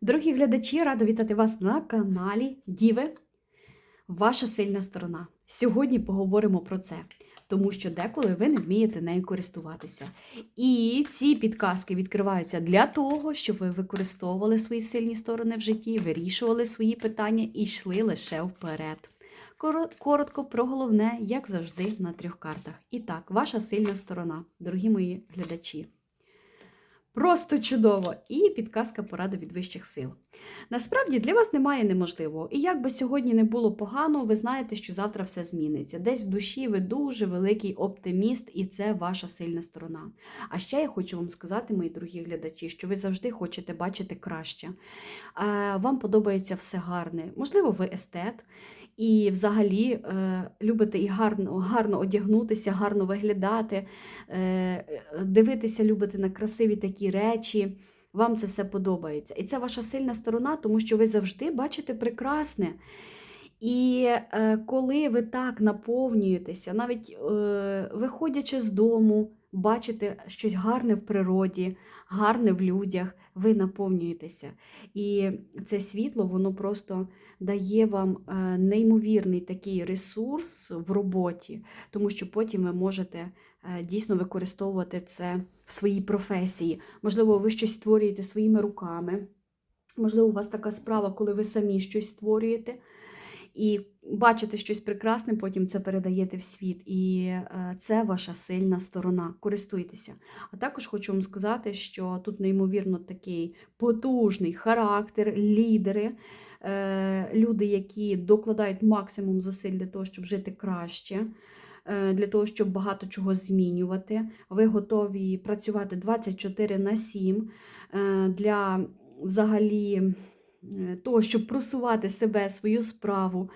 Дорогі глядачі, рада вітати вас на каналі Діви. Ваша сильна сторона. Сьогодні поговоримо про це, тому що деколи ви не вмієте нею користуватися. І ці підказки відкриваються для того, щоб ви використовували свої сильні сторони в житті, вирішували свої питання і йшли лише вперед. Коротко про головне, як завжди, на трьох картах. І так, ваша сильна сторона, дорогі мої глядачі. Просто чудово! І підказка поради від вищих сил. Насправді для вас немає неможливого. І як би сьогодні не було погано, ви знаєте, що завтра все зміниться. Десь в душі ви дуже великий оптиміст, і це ваша сильна сторона. А ще я хочу вам сказати, мої дорогі глядачі, що ви завжди хочете бачити краще. Е, Вам подобається все гарне. Можливо, ви естет. І взагалі е, любите і гарно, гарно одягнутися, гарно виглядати, е, дивитися, любите на красиві такі речі. Вам це все подобається. І це ваша сильна сторона, тому що ви завжди бачите прекрасне. І е, коли ви так наповнюєтеся, навіть е, виходячи з дому, бачите щось гарне в природі, гарне в людях, ви наповнюєтеся. І це світло, воно просто дає вам е, неймовірний такий ресурс в роботі, тому що потім ви можете дійсно використовувати це в своїй професії. Можливо, ви щось створюєте своїми руками. Можливо, у вас така справа, коли ви самі щось створюєте і бачите щось прекрасне, потім це передаєте в світ. І е, це ваша сильна сторона. Користуйтеся. А також хочу вам сказати, що тут неймовірно такий потужний характер, лідери, е, люди, які докладають максимум зусиль для того, щоб жити краще. Е, Для того, щоб багато чого змінювати. Ви готові працювати 24 на 7 е, для взагалі е, того, щоб просувати себе, свою справу,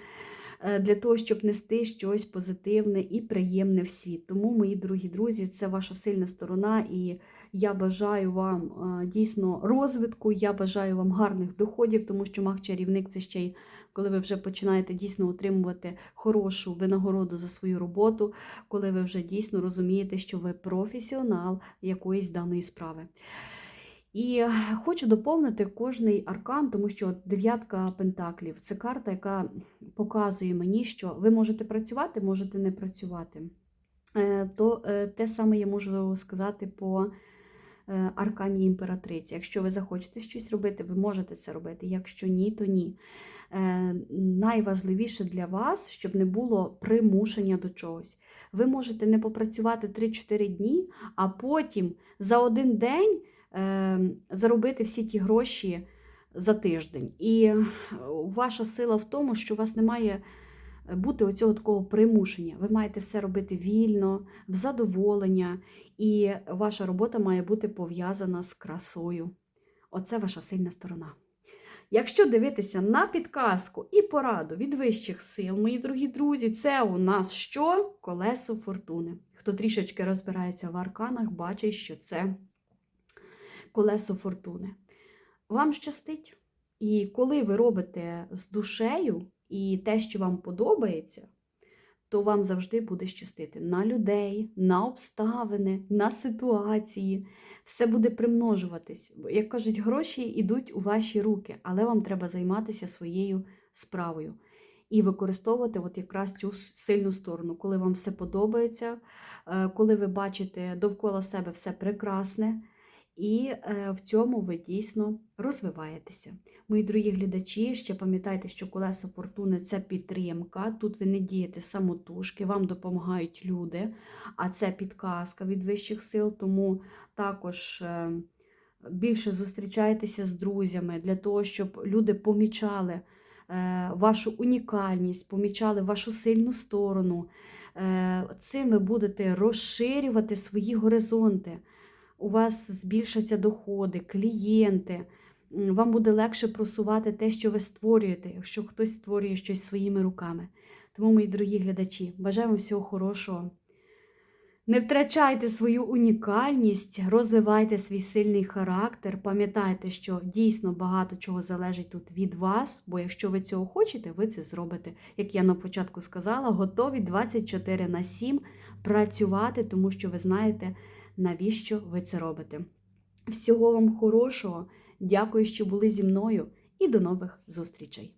для того, щоб нести щось позитивне і приємне в світ. Тому, мої дорогі друзі, це ваша сильна сторона, і я бажаю вам е, дійсно розвитку, я бажаю вам гарних доходів, тому що маг-чарівник це ще й коли ви вже починаєте дійсно отримувати хорошу винагороду за свою роботу, коли ви вже дійсно розумієте, що ви професіонал якоїсь даної справи. І хочу доповнити кожний аркан, тому що дев'ятка пентаклів це карта, яка показує мені, що ви можете працювати, можете не працювати. Е, То е, те саме я можу сказати по аркані імператриці. Якщо ви захочете щось робити, ви можете це робити. Якщо ні, то ні. Е, Найважливіше для вас, щоб не було примушення до чогось. Ви можете не попрацювати 3-4 дні, а потім за один день е, заробити всі ті гроші за тиждень. І е, ваша сила в тому, що у вас немає е, бути оцього такого примушення. Ви маєте все робити вільно, в задоволення, і ваша робота має бути пов'язана з красою. Оце ваша сильна сторона. Якщо дивитися на підказку і пораду від вищих сил, мої дорогі друзі, це у нас що? Колесо фортуни. Хто трішечки розбирається в арканах, бачить, що це колесо фортуни. Вам щастить. І коли ви робите з душею і те, що вам подобається, то вам завжди буде щастити на людей, на обставини, на ситуації. Все буде примножуватись. Як кажуть, гроші йдуть у ваші руки, але вам треба займатися своєю справою і використовувати от якраз цю сильну сторону, коли вам все подобається, е, коли ви бачите довкола себе все прекрасне. І е, в цьому ви дійсно розвиваєтеся. Мої дорогі глядачі, ще пам'ятайте, що колесо фортуни це підтримка. Тут ви не дієте самотужки, вам допомагають люди, а це підказка від вищих сил, тому також е, більше зустрічайтеся з друзями для того, щоб люди помічали е, вашу унікальність, помічали вашу сильну сторону. Цим ви будете розширювати свої горизонти у вас збільшаться доходи, клієнти. Вам буде легше просувати те, що ви створюєте, якщо хтось створює щось своїми руками. Тому, мої дорогі глядачі, бажаю вам всього хорошого. Не втрачайте свою унікальність, розвивайте свій сильний характер. Пам'ятайте, що дійсно багато чого залежить тут від вас, бо якщо ви цього хочете, ви це зробите. Як я на початку сказала, готові 24 на 7 працювати, тому що ви знаєте, навіщо ви це робите. Всього вам хорошого, Дякую, що були зі мною, і до нових зустрічей!